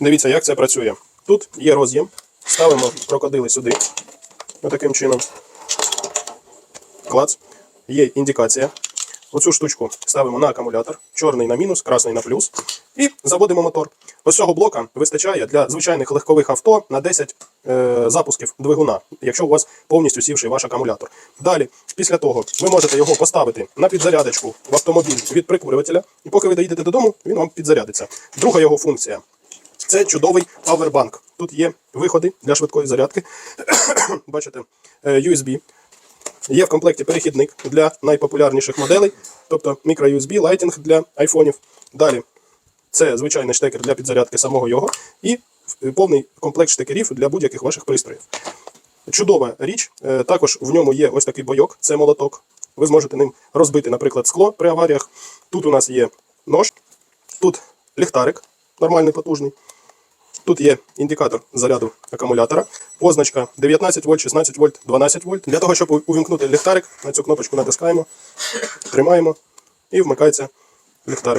Дивіться, як це працює. Тут є роз'єм. Ставимо крокодили сюди. Отаким чином. Клац. Є індикація. Оцю штучку ставимо на акумулятор, чорний на мінус, красний на плюс, і заводимо мотор. Ось цього блока вистачає для звичайних легкових авто на 10 е, запусків двигуна, якщо у вас повністю сівший ваш акумулятор. Далі, після того, ви можете його поставити на підзарядочку в автомобіль від прикурювателя, і поки ви доїдете додому, він вам підзарядиться. Друга його функція це чудовий павербанк. Тут є виходи для швидкої зарядки. Бачите, е, USB. Є в комплекті перехідник для найпопулярніших моделей, тобто мікро-USB, лайтінг для айфонів. Далі це звичайний штекер для підзарядки самого його і е, повний комплект штекерів для будь-яких ваших пристроїв. Чудова річ. Е, Також в ньому є ось такий бойок, це молоток. Ви зможете ним розбити, наприклад, скло при аваріях. Тут у нас є нож, тут ліхтарик, нормальний потужний. Тут є індикатор заряду акумулятора, позначка 19 вольт, 16 вольт, 12 вольт. Для того, щоб увімкнути ліхтарик, на цю кнопочку натискаємо, тримаємо і вмикається ліхтарик.